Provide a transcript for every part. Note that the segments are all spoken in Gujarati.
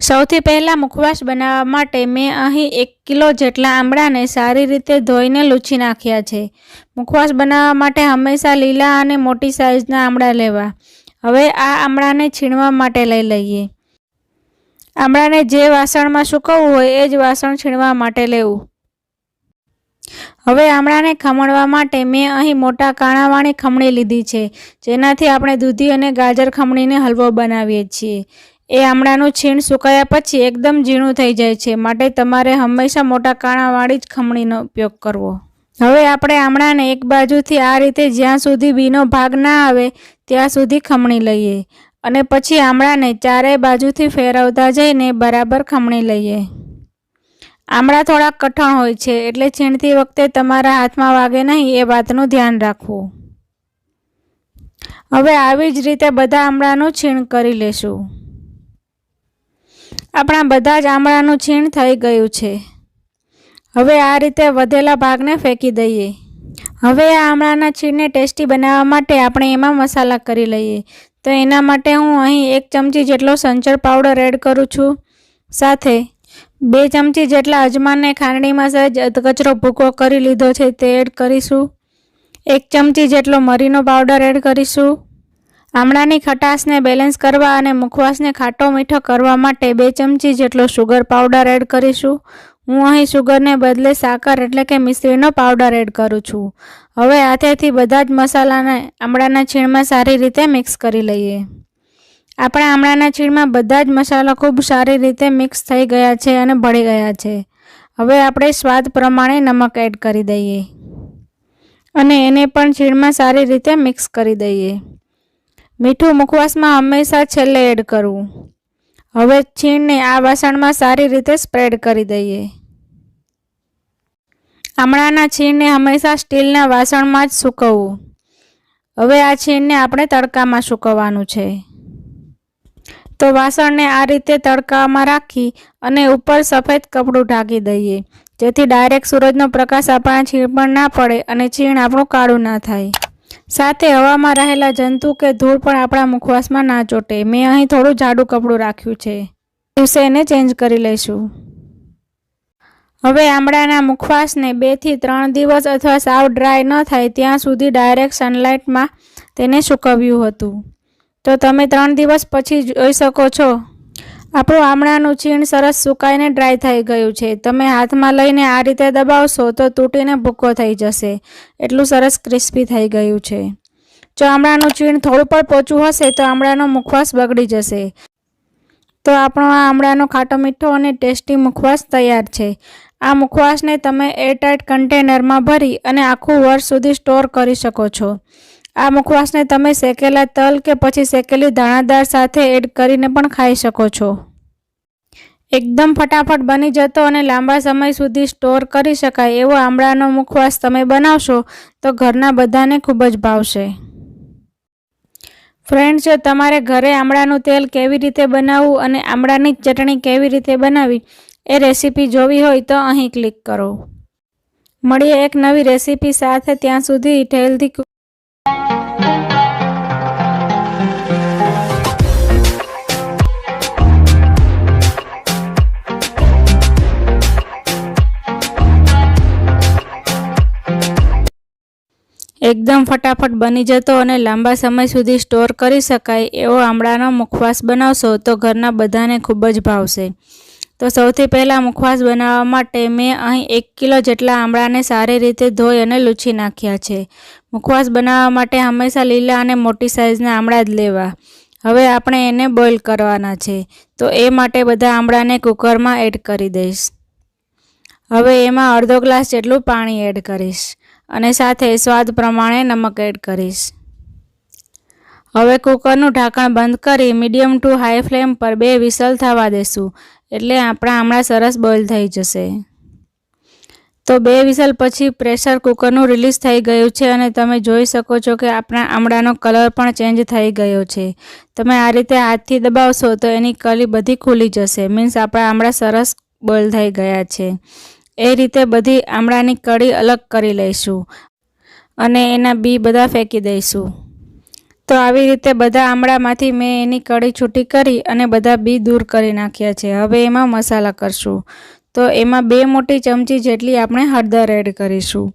સૌથી પહેલાં મુખવાસ બનાવવા માટે મેં અહીં એક કિલો જેટલા આમળાને સારી રીતે ધોઈને લૂછી નાખ્યા છે. મુખવાસ બનાવવા માટે હંમેશા લીલા અને મોટી સાઇઝના આમળા લેવા. હવે આ આમળાને છીણવા માટે લઈ લઈએ. આમળાને જે વાસણમાં સૂકવવું હોય એ જ વાસણ છીણવા માટે લેવું. હવે આમળાને ખમણવા માટે મેં અહીં મોટા કાણાવાળી ખમણી લીધી છે, જેનાથી આપણે દૂધી અને ગાજર ખમણીને હલવો બનાવીએ છીએ. એ આમળાનું છીણ સુકાયા પછી એકદમ ઝીણું થઈ જાય છે. માટે તમારે હંમેશા મોટા કાણાવાળી જ ખમણીનો ઉપયોગ કરવો. હવે આપણે આમળાને એક બાજુથી આ રીતે જ્યાં સુધી બીનો ભાગ ના આવે, ત્યાં સુધી ખમણી લઈએ. અને પછી આમળાને ચારેય બાજુથી ફેરવતા જઈને બરાબર ખમણી લઈએ. આમળા થોડા કઠણ હોય છે, એટલે છીણતી વખતે તમારા હાથમાં વાગે નહીં એ વાતનું ધ્યાન રાખવું. હવે આવી જ રીતે બધા આમળાનું છીણ કરી લેશું. આપણા બધા જ આમળાનું છીણ થઈ ગયું છે. હવે આ રીતે વધેલા ભાગને ફેંકી દઈએ. હવે આ આમળાના છીણને ટેસ્ટી બનાવવા માટે આપણે એમાં મસાલા કરી લઈએ. તો એના માટે હું અહીં એક ચમચી જેટલો સંચર પાવડર એડ કરું છું. સાથે બે ચમચી જેટલા અજમાનને ખાંડણીમાં સહેજ કચરો ભૂકો કરી લીધો છે તે એડ કરીશું. એક ચમચી જેટલો મરીનો પાવડર એડ કરીશું. આમળાની ખટાશને બેલેન્સ કરવા અને મુખવાસને ખાટો મીઠો કરવા માટે બે ચમચી જેટલો શુગર પાવડર એડ કરીશું. હું અહીં શુગરને બદલે સાકર એટલે કે મિશ્રીનો પાવડર એડ કરું છું. હવે હાથેથી બધા જ મસાલાને આમળાના છીણમાં સારી રીતે મિક્સ કરી લઈએ. આપણે આમળાના છીણમાં બધા જ મસાલા ખૂબ સારી રીતે મિક્સ થઈ ગયા છે અને ભળી ગયા છે. હવે આપણે સ્વાદ પ્રમાણે નમક એડ કરી દઈએ. અને એને પણ છીણમાં સારી રીતે મિક્સ કરી દઈએ. મીઠું મુખવાસમાં હંમેશા છેલ્લે એડ કરવું. હવે છીણને આ વાસણમાં સારી રીતે સ્પ્રેડ કરી દઈએ. આમળાના છીણને હંમેશા સ્ટીલના વાસણમાં જ સૂકવવું. હવે આ છીણને આપણે તડકામાં સૂકવવાનું છે. તો વાસણને આ રીતે તડકામાં રાખી અને ઉપર સફેદ કપડું ઢાંકી દઈએ. જેથી ડાયરેક્ટ સૂરજનો પ્રકાશ આપણા છીણ પર ના પડે અને છીણ આપણું કાળું ના થાય. સાથે હવામાં રહેલા જંતુ કે ધૂળ પણ આપણા મુખવાસમાં ના ચોટે. મેં અહીં થોડું જાડું કપડું રાખ્યું છે. દિવસે એને ચેન્જ કરી લઈશું. હવે આમળાના મુખવાસને બેથી ત્રણ દિવસ અથવા સાવ ડ્રાય ન થાય ત્યાં સુધી ડાયરેક્ટ સનલાઇટમાં તેને સૂકવ્યું હતું. તો તમે ત્રણ દિવસ પછી જોઈ શકો છો. આપણું આમળાનું છીણ સરસ સુકાઈને ડ્રાય થઈ ગયું છે. તમે હાથમાં લઈને આ રીતે દબાવશો તો તૂટીને ભૂક્કો થઈ જશે. એટલું સરસ ક્રિસ્પી થઈ ગયું છે. જો આમળાનું છીણ થોડું પણ પોચું હશે તો આમળાનો મુખવાસ બગડી જશે. તો આપણો આ આમળાનો ખાટો મીઠો અને ટેસ્ટી મુખવાસ તૈયાર છે. આ મુખવાસને તમે એરટાઇટ કન્ટેનરમાં ભરી અને આખું વર્ષ સુધી સ્ટોર કરી શકો છો. આ મુખવાસને તમે શેકેલા તલ કે પછી શેકેલી દાણાદાર સાથે એડ કરીને પણ ખાઈ શકો છો. એકદમ ફટાફટ બની જતો અને લાંબા સમય સુધી સ્ટોર કરી શકાય એવો આમળાનો મુખવાસ તમે બનાવશો તો ઘરના બધાને ખૂબ જ ભાવશે. ફ્રેન્ડ્સ, જો તમારે ઘરે આમળાનું તેલ કેવી રીતે બનાવવું અને આમળાની ચટણી કેવી રીતે બનાવવી એ રેસીપી જોવી હોય તો અહીં ક્લિક કરો. મળીએ એક નવી રેસીપી સાથે ત્યાં સુધી હેલ્ધી એકદમ ફટાફટ બની જતો અને લાંબા સમય સુધી સ્ટોર કરી શકાય એવો આમળાનો મુખવાસ બનાવશો તો ઘરના બધાને ખૂબ જ ભાવશે. તો સૌથી પહેલાં મુખવાસ બનાવવા માટે મેં અહીં એક કિલો જેટલા આમળાને સારી રીતે ધોઈ અને લૂછી નાખ્યા છે. મુખવાસ બનાવવા માટે હંમેશા લીલા અને મોટી સાઇઝના આમળા જ લેવા. હવે આપણે એને બોઇલ કરવાના છે. તો એ માટે બધા આમળાને કુકરમાં એડ કરી દઈશ. હવે એમાં અડધો ગ્લાસ જેટલું પાણી એડ કરીશ. અને સાથે સ્વાદ પ્રમાણે નમક એડ કરીશ. હવે કુકરનું ઢાંકણ બંધ કરી મીડિયમ ટુ હાઈ ફ્લેમ પર બે વિસલ થવા દેશું, એટલે આપણા હમણાં સરસ બોઇલ થઈ જશે. તો બે વિસલ પછી પ્રેશર કુકરનું રિલીઝ થઈ ગયું છે અને તમે જોઈ શકો છો કે આપણા આમળાનો કલર પણ ચેન્જ થઈ ગયો છે. તમે આ રીતે હાથથી દબાવશો તો એની કલી બધી ખુલી જશે, મીન્સ આપણા આમળા સરસ બોઇલ થઈ ગયા છે. એ રીતે બધી આમળાની કળી અલગ કરી લઈશું અને એના બી બધા ફેંકી દઈશું. તો આવી રીતે બધા આમળામાંથી મેં એની કળી છૂટી કરી અને બધા બી દૂર કરી નાખ્યા છે. હવે એમાં મસાલા કરશું. તો એમાં બે મોટી ચમચી જેટલી આપણે હળદર એડ કરીશું.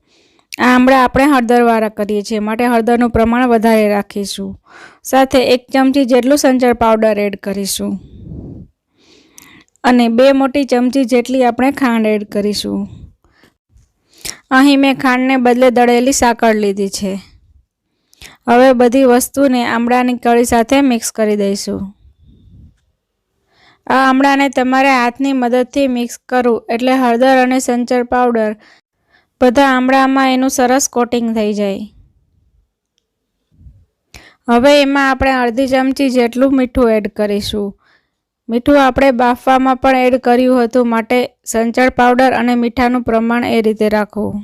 આ આમળા આપણે હળદરવાળા કરીએ છીએ, માટે હળદરનું પ્રમાણ વધારે રાખીશું. સાથે એક ચમચી જેટલું સંચળ પાવડર એડ કરીશું. અને બે મોટી ચમચી જેટલી આપણે ખાંડ એડ કરીશું. અહીં મેં ખાંડને બદલે દળેલી સાકર લીધી છે. હવે બધી વસ્તુને આમળાની કળી સાથે મિક્સ કરી દઈશું. આ આમળાને તમારે હાથની મદદથી મિક્સ કરવું એટલે હળદર અને સંચર પાવડર બધા આમળામાં એનું સરસ કોટિંગ થઈ જાય. હવે એમાં આપણે અડધી ચમચી જેટલું મીઠું એડ કરીશું. મીઠું આપણે બાફવામાં પણ એડ કર્યું હતું. માટે સંચળ પાવડર અને મીઠાનું પ્રમાણ એ રીતે રાખવું.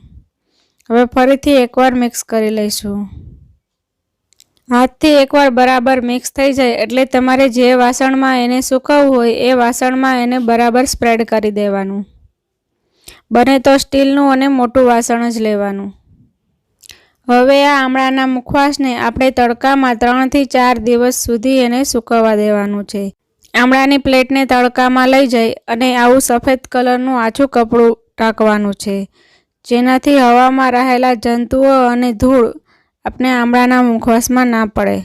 હવે ફરીથી એકવાર મિક્સ કરી લઈશું. હાથથી એકવાર બરાબર મિક્સ થઈ જાય એટલે તમારે જે વાસણમાં એને સૂકવવું હોય એ વાસણમાં એને બરાબર સ્પ્રેડ કરી દેવાનું. બને તો સ્ટીલનું અને મોટું વાસણ જ લેવાનું. હવે આ આમળાના મુખવાસને આપણે તડકામાં ત્રણથી ચાર દિવસ સુધી એને સૂકવવા દેવાનું છે. આમળાની પ્લેટને તડકામાં લઈ જઈ અને આવું સફેદ કલરનું આછું કપડું ઢાંકવાનું છે. જેનાથી હવામાં રહેલા જંતુઓ અને ધૂળ આપણે આમળાના મુખવાસમાં ના પડે.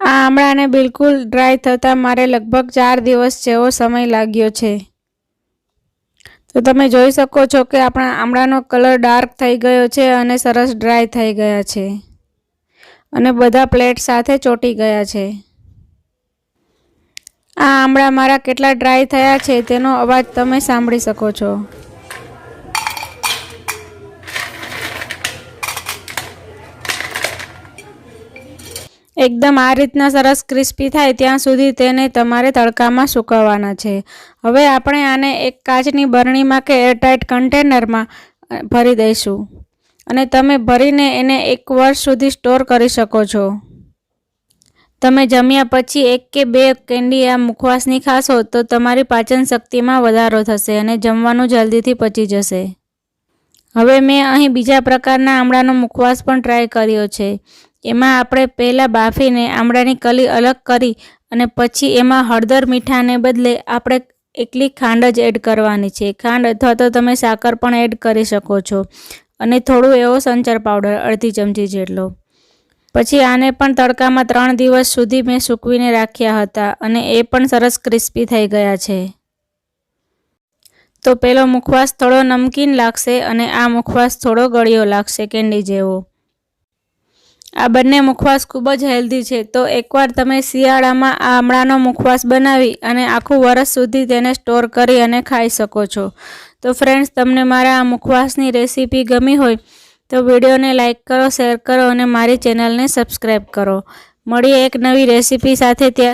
આ આમળાને બિલકુલ ડ્રાય થતાં મારે લગભગ ચાર દિવસ જેવો સમય લાગ્યો છે. તો તમે જોઈ શકો છો કે આપણા આમળાનો કલર ડાર્ક થઈ ગયો છે અને સરસ ડ્રાય થઈ ગયા છે. અને બધા પ્લેટ સાથે ચોંટી ગયા છે. આ આમળા મારા કેટલા ડ્રાય થયા છે તેનો અવાજ તમે સાંભળી શકો છો. એકદમ આ રીતના સરસ ક્રિસ્પી થાય ત્યાં સુધી તેને તમારે તડકામાં સૂકવવાના છે. હવે આપણે આને એક કાચની બરણીમાં કે એરટાઇટ કન્ટેનરમાં ભરી દઈશું. અને તમે ભરીને એને એક વર્ષ સુધી સ્ટોર કરી શકો છો. તમે જમ્યા પછી એક કે બે કેન્ડી આ મુખવાસની ખાશો તો તમારી પાચન શક્તિમાં વધારો થશે અને જમવાનું જલ્દીથી પચી જશે. હવે મેં અહીં બીજા પ્રકારના આમળાનો મુખવાસ પણ ટ્રાય કર્યો છે. એમાં આપણે પહેલાં બાફીને આમળાની કલી અલગ કરી અને પછી એમાં હળદર મીઠાને બદલે આપણે એકલી ખાંડ જ એડ કરવાની છે. ખાંડ અથવા તો તમે સાકર પણ એડ કરી શકો છો. અને થોડું એવો સંચર પાવડર અડધી ચમચી જેટલો. પછી આને પણ તડકામાં ત્રણ દિવસ સુધી મેં સૂકવીને રાખ્યા હતા અને એ પણ સરસ ક્રિસ્પી થઈ ગયા છે. તો પેલો મુખવાસ થોડો નમકીન લાગશે અને આ મુખવાસ થોડો ગળ્યો લાગશે, કેન્ડી જેવો. આ બંને મુખવાસ ખૂબ જ હેલ્ધી છે. તો એકવાર તમે શિયાળામાં આ આમળાનો મુખવાસ બનાવી અને આખું વરસ સુધી તેને સ્ટોર કરી અને ખાઈ શકો છો. તો ફ્રેન્ડ્સ તમને મારા આ મુખવાસની રેસીપી ગમી હોય તો વિડીયોને લાઇક કરો શેર કરો અને મારી ચેનલને સબસ્ક્રાઈબ કરો. મળીએ એક નવી રેસીપી સાથે ત્યાં